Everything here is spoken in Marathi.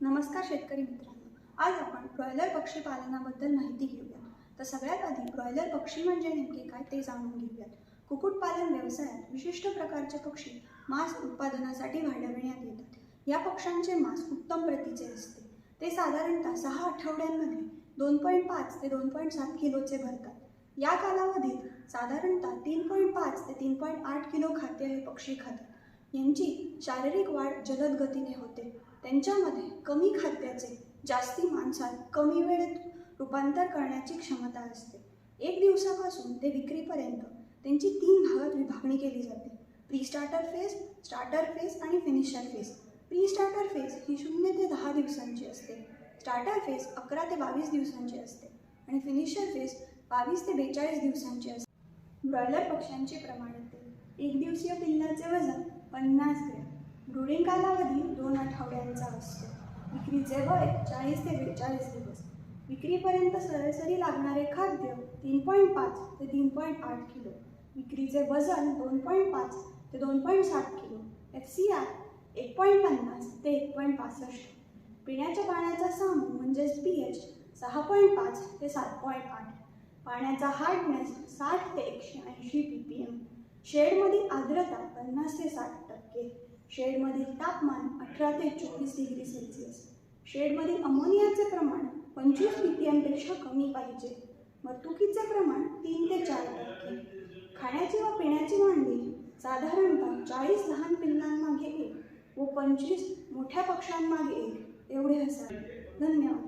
नमस्कार शेतकरी मित्रांनो. आज आपण ब्रॉयलर पक्षी पालनाबद्दल माहिती घेऊया तर सगळ्यात आधी ब्रॉयलर पक्षी म्हणजे नेमके काय ते जाणून घेऊयात. कुक्कुटपालन व्यवसायात विशिष्ट प्रकारचे पक्षी मांस उत्पादनासाठी वाढविण्यात येतात. या पक्ष्यांचे मांस उत्तम प्रतीचे असते. ते साधारणतः सहा आठवड्यांमध्ये दोन पॉईंट पाच ते दोन पॉईंट सात किलोचे भरतात. या कालावधीत साधारणतः तीन पॉईंट पाच ते तीन पॉईंट आठ किलो खाद्य हे पक्षी खातात. यांची शारीरिक वाढ जलद गतीने होते. त्यांच्यामध्ये कमी खाद्याचे जास्ती मांसात कमी वेळेत रूपांतर करण्याची क्षमता असते. एक दिवसापासून ते विक्रीपर्यंत त्यांची तीन भागात विभागणी केली जाते. Pre starter phase starter phase आणि finisher phase pre starter phase ही शून्य ते दहा दिवसांची असते. स्टार्टर फेज अकरा ते बावीस दिवसांची असते. आणि फिनिशर फेज बावीस ते बेचाळीस दिवसांची असते. ब्रॉयलर पक्ष्यांचे प्रमाण येते. एक दिवसीय पिल्लाचे वजन पन्नास ग्रॅम. ब्रुडिंग कालावधी दोन आठवड्यांचा असतो. विक्रीचे वय चाळीस ते बेचाळीस दिवस. विक्रीपर्यंत सरासरी लागणारे खाद्य तीन पॉईंट पाच ते तीन पॉईंट आठ किलो. विक्रीचे वजन दोन पॉईंट पाच ते दोन पॉईंट सात किलो. एफ सी आर एक पॉईंट पन्नास ते एक पॉईंट पासष्ट. पिण्याच्या पाण्याचा सामू म्हणजेच पी एच सहा पॉईंट पाच ते सात पॉईंट आठ. पाण्याचा हार्डनेस साठ ते एकशे ऐंशी पी पी एम शेडमधील आर्द्रता पन्नास ते साठ टक्के. शेडमधील तापमान अठरा ते चोवीस डिग्री सेल्सिअस. शेडमधील अमोनियाचे प्रमाण पंचवीस पीपीएमपेक्षा कमी पाहिजे. मर्तुकीचे प्रमाण तीन ते चार टक्के. खाण्याची व पिण्याची मांडणी साधारणतः चाळीस लहान पिल्लांमागे एक व पंचवीस मोठ्या पक्ष्यांमागे एक. एवढे असावे. धन्यवाद.